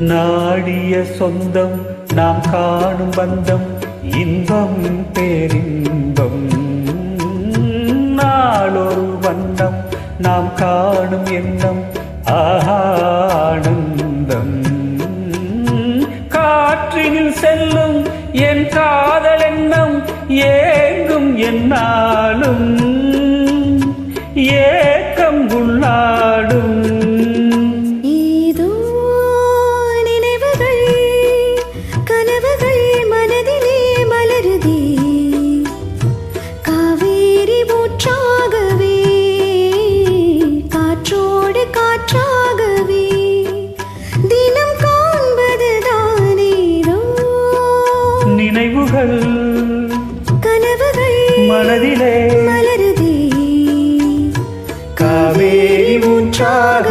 நாடிய சொந்தம் நாம் காணும் பந்தம் இன்பம் பேரின்பம். நாளொரு வண்ணம் நாம் காணும் எண்ணம் ஆனந்தம் காற்றினில் செல்லும் என் காதல் எண்ணம் ஏங்கும் என்னாலும் ஏக்கம் உள்ளார் காற்றாகவே தினம் காண்பதுதானே நினைவுகள் கனவுகள் மனதிலே மலருதே. காவேரி மூன்றாக